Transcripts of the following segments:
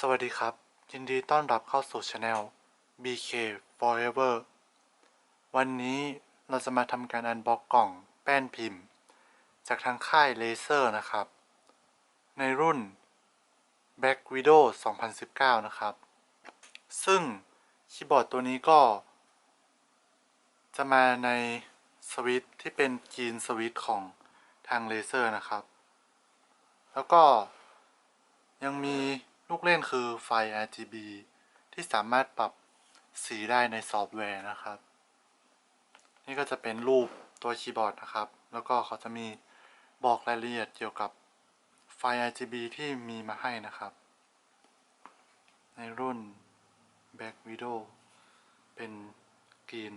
สวัสดีครับ ยินดีต้อนรับเข้าสู่ช anel BK Forever วันนี้เราจะมาทำการอันบ็อกกล่องแป้นพิมพ์ จากทางค่ายเลเซอร์นะครับ ในรุ่น Black Widow 2019 นะครับ ซึ่งคีย์บอร์ดตัวนี้ก็ จะมาในสวิตที่เป็นกีนสวิตของทางเลเซอร์นะครับ แล้วก็ยังมี ลูกเล่นคือไฟ RGB ที่สามารถปรับสีได้ในซอฟต์แวร์นะครับ นี่ก็จะเป็นรูปตัวคีย์บอร์ดนะครับ แล้วก็เขาจะมีบอกรายละเอียดเกี่ยวกับไฟ RGB ที่มีมาให้นะครับ ในรุ่น Back Widow เป็นกรีน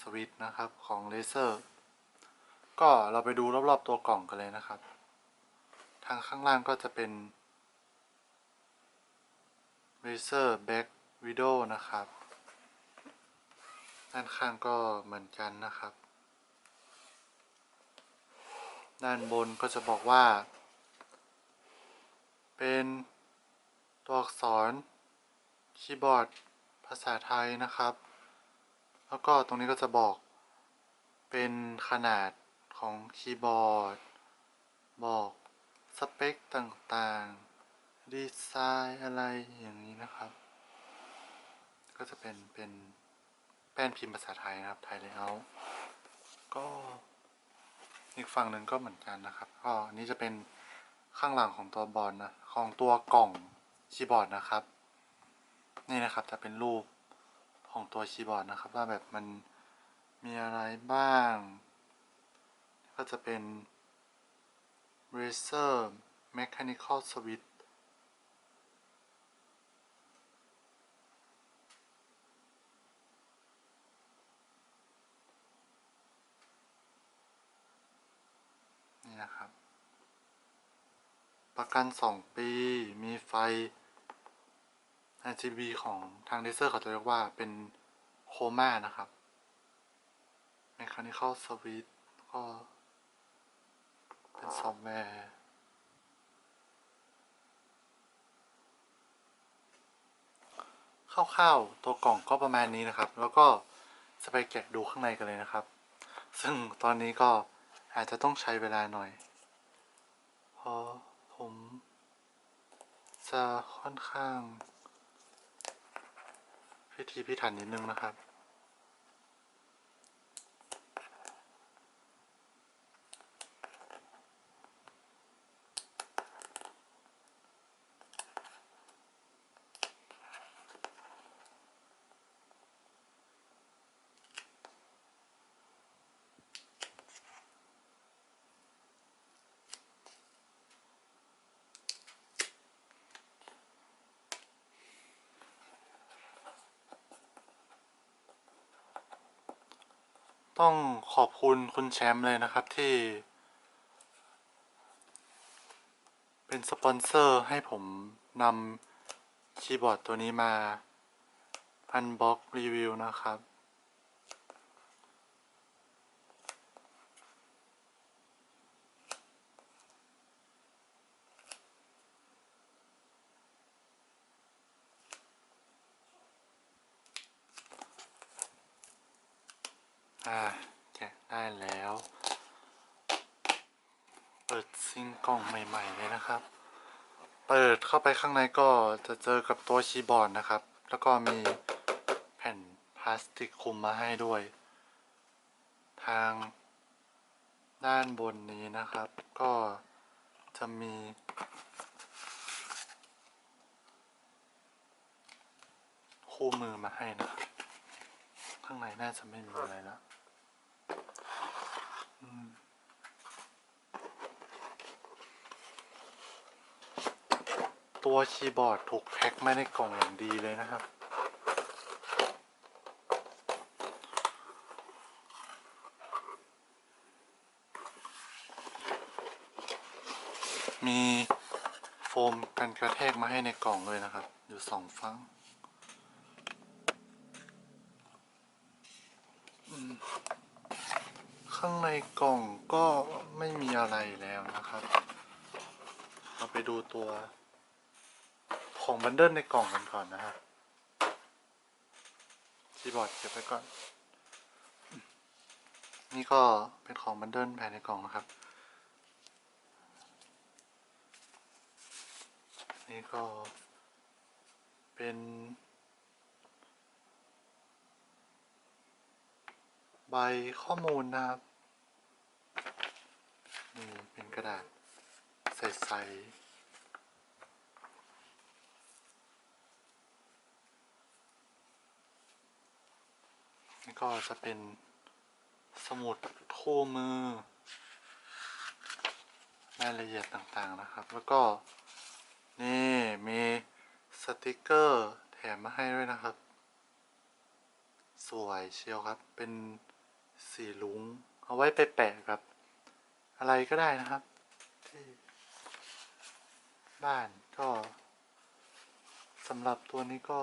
สวิตนะครับของเลเซอร์ก็เราไปดูรอบๆตัวกล่องกันเลยนะครับ ทางข้างล่างก็จะเป็น Razer Back Widow นะครับ ด้านข้างก็เหมือนกันนะครับ ด้านบนก็จะบอกว่า เป็นตัวอักษรคีย์บอร์ดภาษาไทยนะครับ แล้วก็ตรงนี้ก็จะบอกเป็นขนาดของคีย์บอร์ด บอกสเปคต่างๆ ดีไซน์อะไรอย่างนี้นะครับ ก็จะเป็นเป็นแป้นพิมพ์ภาษาไทยนะครับไทยเลเยอร์ก็อีกฝั่งหนึ่งก็เหมือนกันนะครับก็อันนี้จะเป็นข้างหลังของตัวบอร์ดนะของตัวกล่องคีย์บอร์ดนะครับ นี่นะครับจะเป็นรูปของตัวคีย์บอร์ดนะครับว่าแบบมันมีอะไรบ้าง ก็จะเป็น Razer Mechanical Switch นี่นะครับ ประกัน 2 ปี มีไฟ RGB ของทาง Razer เขาจะเรียกว่าเป็นโคม่านะครับ Mechanical Switch ก็เป็นซอฟต์แวร์คร่าวๆตัวกล่องก็ประมาณนี้นะครับ แล้วก็จะไปแกะดูข้างในกันเลยนะครับ ซึ่งตอนนี้ก็ อาจจะต้องใช้เวลาหน่อย เพราะผมจะค่อนข้างพิธีพิถันนิดนึงนะครับ ต้องขอบคุณคุณแชมป์เลยนะครับที่ เป็นสปอนเซอร์ให้ผมนำคีย์บอร์ดตัวนี้มา อันบ็อกรีวิวนะครับ อ่าแกะได้แล้ว เปิดซิงกล่องใหม่ ๆ เลยนะครับ เปิดเข้าไปข้างในก็จะเจอกับตัวคีย์บอร์ดนะครับ แล้วก็มีแผ่นพลาสติกคุมมาให้ด้วย ทางด้านบนนี้นะครับ ก็จะมีคู่มือมาให้นะครับ ข้างในน่าจะไม่มีอะไรแล้ว ตัวคีย์บอร์ดถูกแพ็คมาในกล่องอย่างดีเลยนะครับ มีโฟมกันกระแทกมาให้ในกล่องเลยนะครับ อยู่สองฝั่งข้างในกล่องก็ไม่มีอะไรแล้วนะครับ เราไปดูตัว ของบันเดิลในกล่องกันก่อนนะครับคีย์บอร์ดเก็บไว้ก่อน นี่ก็เป็นของบันเดิลภายในกล่องนะครับ นี่ก็เป็นใบข้อมูลนะครับ นี่เป็นกระดาษใสๆ นี่ก็จะเป็นสมุดคู่มือรายละเอียดต่างๆนะครับ แล้วก็นี่มีสติกเกอร์แถมมาให้ด้วยนะครับ สวยเชียวครับ เป็นสีลุงเอาไว้ไปแปะกับ อะไรก็ได้นะครับ ที่บ้านก็สำหรับตัวนี้ก็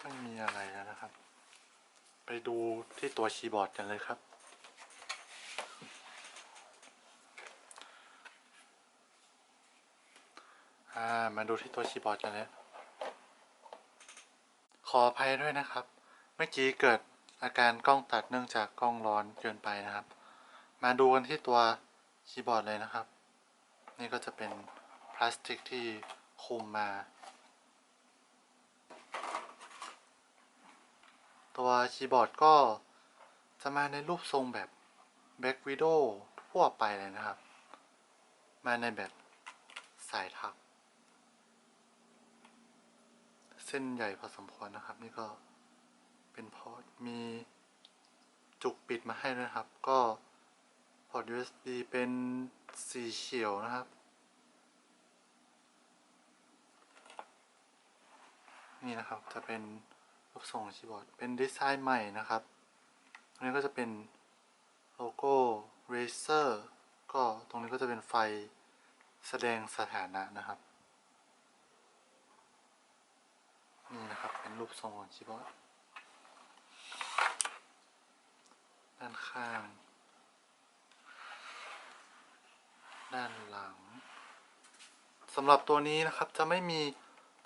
ไม่มีอะไรแล้วนะครับ ไปดูที่ตัวคีย์บอร์ดกันเลยครับ อ่า มาดูที่ตัวคีย์บอร์ดกันเลยขออภัยด้วยนะครับ เมื่อกี้เกิดอาการกล้องตัดเนื่องจากกล้องร้อนเกินไปนะครับ มาดูกันที่ตัวคีย์บอร์ดเลยนะครับ นี่ก็จะเป็นพลาสติกที่คุมมา ตัวคีย์บอร์ดก็จะมาในรูปทรงแบบ Back Widow ทั่วไปเลยนะครับ มาในแบบสายถักเส้นใหญ่พอสมควรนะครับ นี่ก็เป็นพอร์ตมีจุกปิดมาให้ด้วยนะครับ ก็พอร์ต USB เป็นสีเขียวนะครับ นี่นะครับจะเป็น รูปทรงคีย์บอร์ด เป็นดีไซน์ใหม่นะครับ อันนี้ก็จะเป็นโลโก้ Razer ก็ตรงนี้ก็จะเป็นไฟแสดงสถานะนะครับ นี่นะครับ เป็นรูปทรงของคีย์บอร์ด ด้านข้าง ด้านหลังสำหรับตัวนี้นะครับจะไม่มี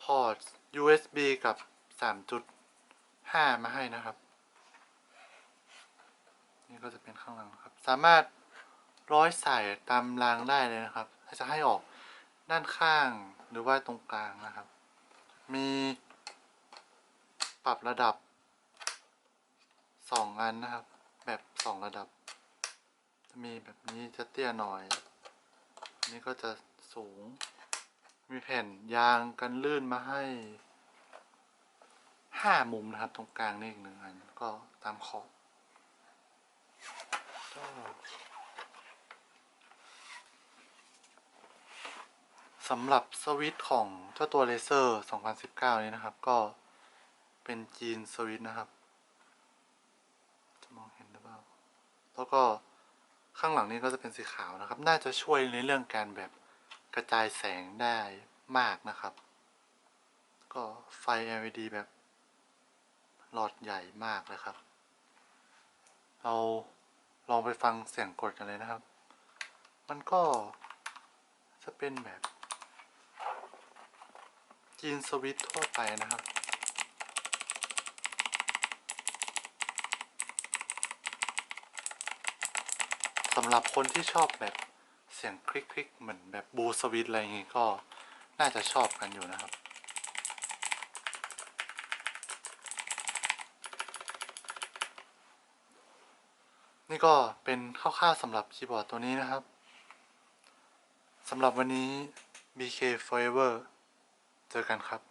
พอร์ต USB กับ 3.5มาให้นะครับ นี่ก็จะเป็นข้างหลังครับ สามารถร้อยสายตามรางได้เลยนะครับถ้าจะให้ออกด้านข้างหรือว่าตรงกลางนะครับ มีปรับระดับสองอันนะครับ แบบสองระดับ จะมีแบบนี้จะเตี้ยหน่อยนนี้ก็จะสูง มีแผ่นยางกันลื่นมาให้ ห้ามุมนะครับตรงกลางนี่อีกหนึ่งอันก็ตามขอบสำหรับสวิตของเจ้าตัวเลเซอร์ 2019 นี้นะครับ ก็เป็นจีนสวิตนะครับ จะมองเห็นหรือเปล่า แล้วก็ข้างหลังนี้ก็จะเป็นสีขาวนะครับ น่าจะช่วยในเรื่องการแบบกระจายแสงได้มากนะครับ ก็ไฟ LED แบบ หลอดใหญ่มากเลยครับ เราลองไปฟังเสียงกดกันเลยนะครับ มันก็จะเป็นแบบจีนสวิตทั่วไปนะครับสำหรับคนที่ชอบแบบเสียงคลิกๆ เหมือนแบบบูสวิตอะไรอย่างงี้ก็น่าจะชอบกันอยู่นะครับ นี่ก็เป็นคร่าวๆสำหรับคีย์บอร์ดตัวนี้นะครับสำหรับวันนี้ BK Forever เจอกันครับ